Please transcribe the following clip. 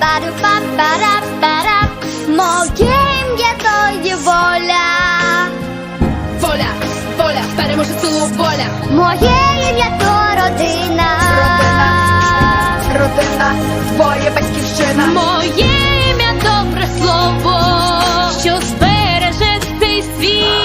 бару па пара пара Моє ім'я то є воля. Воля, воля, переможе силу воля. Моє ім'я то родина. Родина, родина, твоя батьківщина. Моє ім'я добре слово, що збереже цей світ.